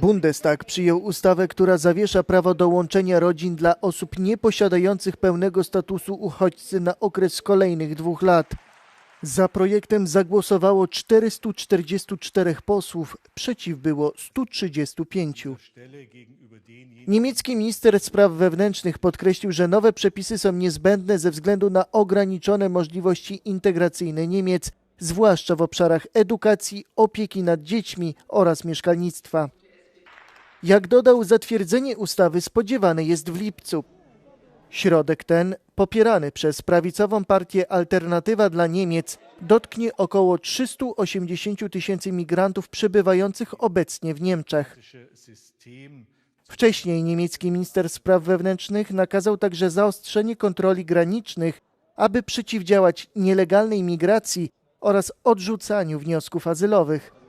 Bundestag przyjął ustawę, która zawiesza prawo do łączenia rodzin dla osób nieposiadających pełnego statusu uchodźcy na okres kolejnych dwóch lat. Za projektem zagłosowało 444 posłów, przeciw było 135. Niemiecki minister spraw wewnętrznych podkreślił, że nowe przepisy są niezbędne ze względu na ograniczone możliwości integracyjne Niemiec, zwłaszcza w obszarach edukacji, opieki nad dziećmi oraz mieszkalnictwa. Jak dodał, zatwierdzenie ustawy spodziewane jest w lipcu. Środek ten, popierany przez prawicową partię Alternatywa dla Niemiec, dotknie około 380 tysięcy migrantów przebywających obecnie w Niemczech. Wcześniej niemiecki minister spraw wewnętrznych nakazał także zaostrzenie kontroli granicznych, aby przeciwdziałać nielegalnej migracji oraz odrzucaniu wniosków azylowych.